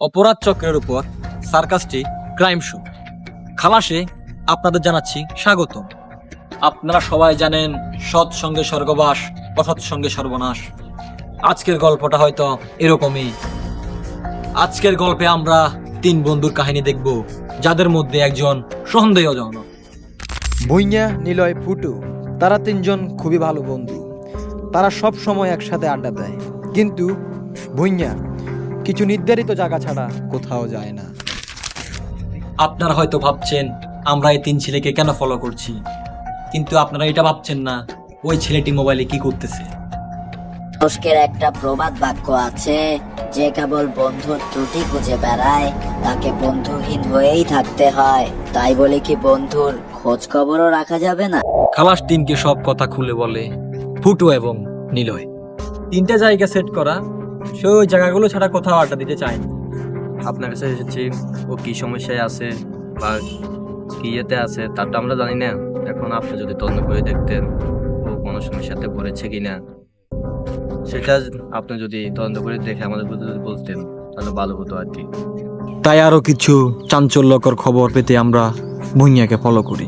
অপরাধ চক্রের উপর সার্কাসটি ক্রাইম শো। খালাসে আপনাদের জানাচ্ছি স্বাগত। আপনারা সবাই জানেন সৎ সঙ্গে স্বর্গবাস, অসৎ সঙ্গে সর্বনাশ। আজকের গল্পটা হয়তো এরকমই। আজকের গল্পে আমরা তিন বন্ধুর কাহিনী দেখব, যাদের মধ্যে একজন সন্দেহজনক। ভুইয়া নিলয়, ফুটু, তারা তিনজন খুবই ভালো বন্ধু। তারা সব সময় একসাথে আড্ডা দেয়। কিন্তু ভুইয়া কিছু নির্ধারিত জায়গা ছাড়া। কোথাও যায় না। আপনারা হয়তো ভাবছেন আমরা এই তিন ছেলেকে কেন ফলো করছি? কিন্তু আপনারা এটা ভাবছেন না ওই ছেলেটি মোবাইলে কি করতেছে? তুরস্কের একটা প্রবাদ বাক্য আছে যে কেবল বন্ধুর ত্রুটি খুঁজে বেড়ায় তাকে বন্ধুহীন হয়েই থাকতে হয়। তাই বলে কি বন্ধুর খোঁজ খবরও রাখা যাবে না? খালাস টিমকে সব কথা খুলে বলে ফুটো এবং নিলয়। তিনটা জায়গা সেট করা সে ওই জায়গাগুলো ছাড়া কোথাও আড্ডা দিতে চায় না। আপনার কাছে এসেছি, ও কি সমস্যায় আছে বা কি ইয়েতে আছে তার তো আমরা জানি না। এখন আপনি যদি তদন্ত করে দেখতেন, ও কোনো সমস্যাতে পড়েছে কি না সেটা আপনি যদি তদন্ত করে দেখে আমাদের যদি বলতেন, তাহলে ভালো হতো আর কি। তাই আরও কিছু চাঞ্চল্যকর খবর পেতে আমরা ভুইয়াকে ফলো করি।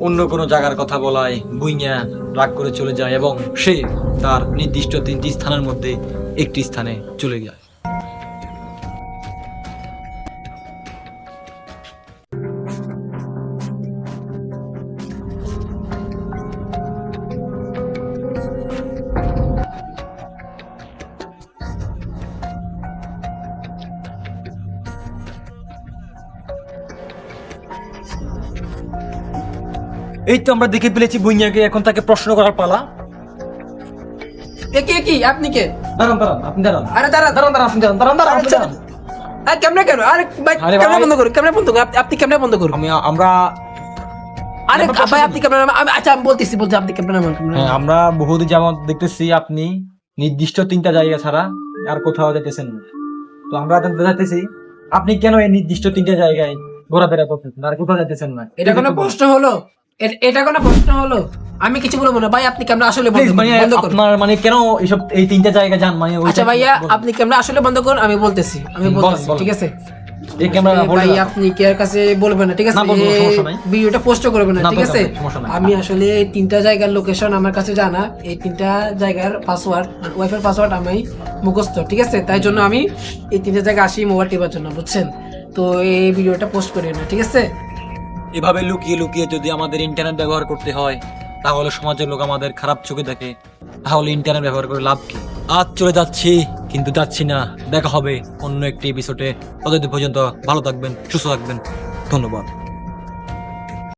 অন্য কোনো জায়গার কথা বলায় বুইয়া রাগ করে চলে যায় এবং সে তার নির্দিষ্ট তিনটি স্থানের মধ্যে একটি স্থানে চলে যায়। এই তো আমরা দেখে ফেলেছি ভুইয়াকে এখন তাকে প্রশ্ন করার পালা। এ কি এ কি? আপনি কে? দাঁড়ান দাঁড়ান আপনি দাঁড়ান। আরে দাঁড়া দাঁড়ান দাঁড়ান আপনি দাঁড়ান দাঁড়ান দাঁড়ান আপনি আচ্ছা, দাঁড়ান। আরে ক্যামেরা কেন? আরে ভাই ক্যামেরা বন্ধ করুন ক্যামেরা বন্ধ করুন। আপনি- আপনি ক্যামেরা বন্ধ করুন। আমি আমরা আরে ভাই আপনি ক্যামেরা আমি আচ্ছা আমি বলতেছি বলছি আপনি ক্যামেরা হ্যাঁ আমরা বহুদিন যেমন দেখতেছি আপনি নির্দিষ্ট তিনটা জায়গা ছাড়া আর কোথাও যেতেছেন না। তো আমরা জানতে চাইতেছি আপনি কেন এই নির্দিষ্ট তিনটা জায়গায় ঘোরাফেরা করতেছেন আর কোথাও যেতেছেন না? এটা কোনো প্রশ্ন হলো? এটা কোনো প্রশ্ন হলো? আমি কিছু বলব না। ভাই আপনি ক্যামেরা আসলে বন্ধ করুন, মানে বন্ধ করুন। আপনার মানে কেন এইসব এই তিনটা জায়গা যান? মানে আচ্ছা ভাইয়া আপনি ক্যামেরা আসলে বন্ধ করুন? আমি বলতেছি। আমি বলতেছি ঠিক আছে? এই ক্যামেরা ভাই আপনি কে আর কাছে বলবেন না ঠিক আছে। ভিডিওটা পোস্ট করবেন না ঠিক আছে। আমি আসলে এই তিনটা জায়গার লোকেশন আমার কাছে জানা। এই তিনটা জায়গার পাসওয়ার্ড ওয়াইফাই পাসওয়ার্ড আমি মুখস্থ ঠিক আছে? তাই জন্য আমি এই তিনটা জায়গায় আসি মোবাইল টিপার জন্য বুঝছেন? তো এই ভিডিওটা পোস্ট করি না ঠিক আছে? এভাবে লুকিয়ে লুকিয়ে যদি আমাদের ইন্টারনেট ব্যবহার করতে হয়, তাহলে সমাজের লোক আমাদের খারাপ চোখে দেখে। তাহলে ইন্টারনেট ব্যবহার করে লাভ কি? আজ চলে যাচ্ছি, কিন্তু যাচ্ছি না। দেখা হবে অন্য একটি এপিসোডে ততদিন পর্যন্ত ভালো থাকবেন, সুস্থ থাকবেন। ধন্যবাদ।